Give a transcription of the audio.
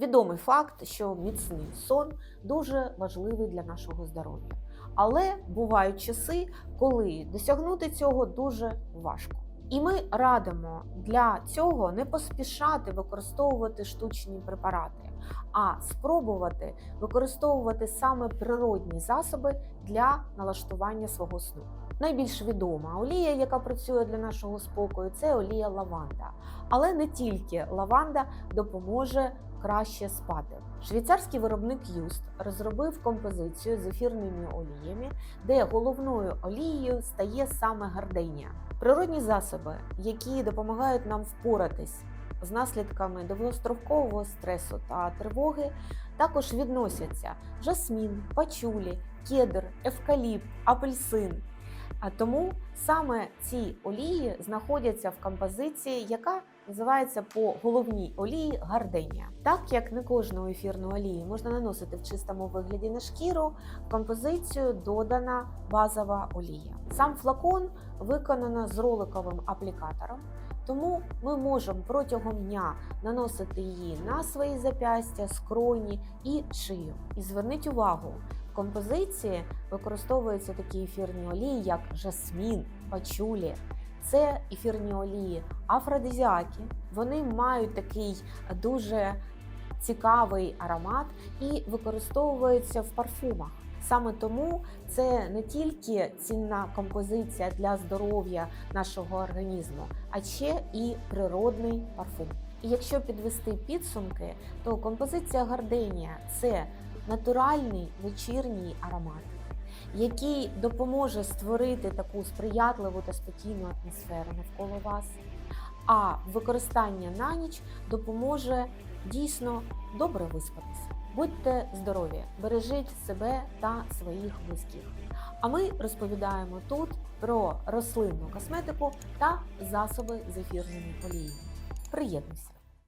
Відомий факт, що міцний сон дуже важливий для нашого здоров'я. Але бувають часи, коли досягнути цього дуже важко. І ми радимо для цього не поспішати використовувати штучні препарати, а спробувати використовувати саме природні засоби для налаштування свого сну. Найбільш відома олія, яка працює для нашого спокою, це олія лаванда. Але не тільки лаванда допоможе краще спати. Швейцарський виробник Юст розробив композицію з ефірними оліями, де головною олією стає саме гарденія. Природні засоби, які допомагають нам впоратись з наслідками довгострокового стресу та тривоги, також відносяться жасмін, пачулі, кедр, евкаліпт, апельсин. А тому саме ці олії знаходяться в композиції, яка називається по головній олії гарденія. Так як не кожну ефірну олію можна наносити в чистому вигляді на шкіру, в композицію додана базова олія. Сам флакон виконано з роликовим аплікатором. Тому ми можемо протягом дня наносити її на свої зап'ястя, скроні і шию. І зверніть увагу, композиції використовуються такі ефірні олії, як жасмін, пачулі. Це ефірні олії афродизіаки. Вони мають такий дуже цікавий аромат і використовуються в парфумах. Саме тому це не тільки цінна композиція для здоров'я нашого організму, а ще і природний парфум. І якщо підвести підсумки, то композиція гарденія це натуральний вечірній аромат, який допоможе створити таку сприятливу та спокійну атмосферу навколо вас. А використання на ніч допоможе дійсно добре виспатися. Будьте здорові, бережіть себе та своїх близьких. А ми розповідаємо тут про рослинну косметику та засоби з ефірними оліями. Приєднуйся!